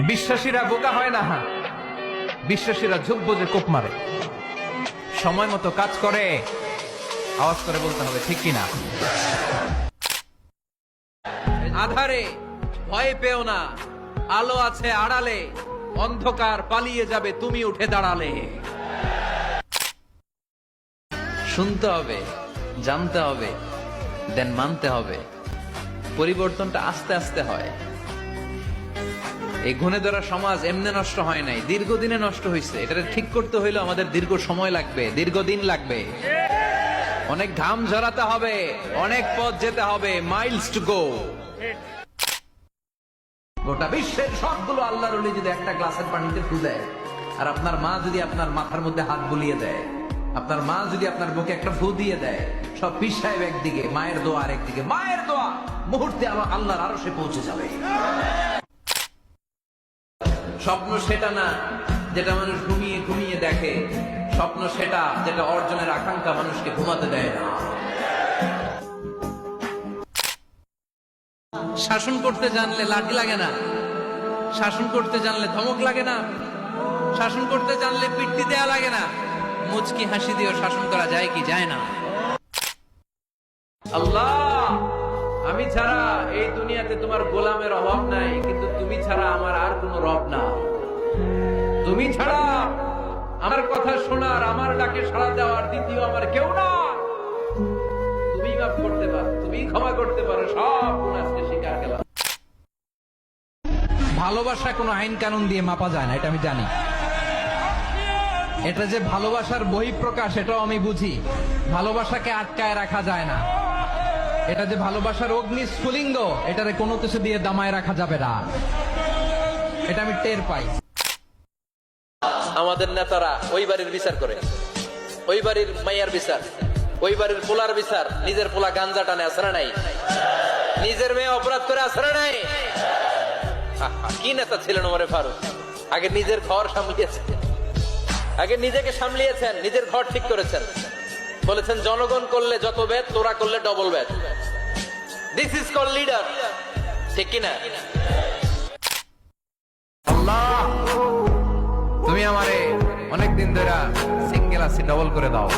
বিশ্বাসীরা বোকা হয় না। বিশ্বাসীরা ঝুঁকবো যে কোপ মারে। সময় মতো কাজ করে, আওয়াজ করে বলতে হবে, ঠিক কিনা আধারে, ভয় পেও না। আলো আছে আড়ালে, অন্ধকার পালিয়ে যাবে, তুমি উঠে দাঁড়ালে। শুনতে হবে, জানতে হবে দেন মানতে হবে। পরিবর্তনটা আস্তে আস্তে হয়। এই গুণে ধরা সমাজ এমনি নষ্ট হয় নাই। দীর্ঘদিনে নষ্ট হয়েছে এটা ঠিক করতে হইলে আমাদের দীর্ঘ সময় লাগবে, দীর্ঘদিন লাগবে। অনেক ঘাম ঝরাতে হবে, অনেক পথ যেতে হবে মাইলস টু গো গোটা বিশ্বের সবগুলো আল্লাহর ওলি যদি একটা গ্লাসের পানিতে ফু দেয়, আর আপনার মা যদি আপনার মাথার মধ্যে হাত বুলিয়ে দেয়, আপনার মা যদি আপনার বুকে একটা ফু দিয়ে দেয়, সব পীর সাহেব একদিকে, মায়ের দোয়া আর একদিকে মায়ের দোয়া মুহূর্তে আল্লাহর আরও সে পৌঁছে যাবে। স্বপ্ন সেটা না, যেটা মানুষ ঘুমিয়ে ঘুমিয়ে দেখে। স্বপ্ন সেটা, যেটা অর্জনের আকাঙ্ক্ষা মানুষকে ঘুমাতে দেয় না। শাসন করতে জানলে লাঠি লাগে না। শাসন করতে জানলে ধমক লাগে না। শাসন করতে জানলে পিট্টি দেয়া লাগে না। মুচকি হাসি দিয়েও শাসন করা যায় কি যায় না। আল্লাহ! আমি ছাড়া এই দুনিয়াতে তোমার গোলামের অভাব নাই, কিন্তু তুমি ছাড়া আমার আর কোনো রব না। তুমি ছাড়া আমার কথা শোনার, আমার ডাকে সাড়া দেওয়ার দ্বিতীয় আমার কেউ না। তুমি মাফ করতে পারো তুমি ক্ষমা করতে পারো, সব গুণ আজকে স্বীকার গেলাম। ভালোবাসা কোনো আইন কানুন দিয়ে মাপা যায় না, এটা আমি জানি। এটা যে ভালোবাসার বহিঃপ্রকাশ, এটাও আমি বুঝি। ভালোবাসাকে আটকায় রাখা যায় না। এটা যে ভালোবাসার অগ্নি স্ফুলিঙ্গ এটারে কোনো কিছু দিয়ে দামায় রাখা যাবে না। এটা আমি টের পাই। আমাদের নেতারা ওই বাড়ির বিচার করে। ওই বাড়ির মাইয়ার বিচার। ওই বাড়ির পোলার বিচার। নিজের পোলা গাঞ্জা টানে আসরে নাই। নিজের মেয়ে অপরাধ করে আসরে নাই। কি নেতা ছিলেন ওমরে ফারুক? আগে নিজের ঘর সামলিয়েছেন। আগে নিজেকে সামলিয়েছেন, নিজের ঘর ঠিক করেছেন। বলেছেন, জনগণ করলে যত বেদ তোরা করলে double bed this is call leader ঠিক কিনা? আল্লাহ! তুমি আমারে অনেকদিন ধরে সিঙ্গেল আছি ডবল করে দাও।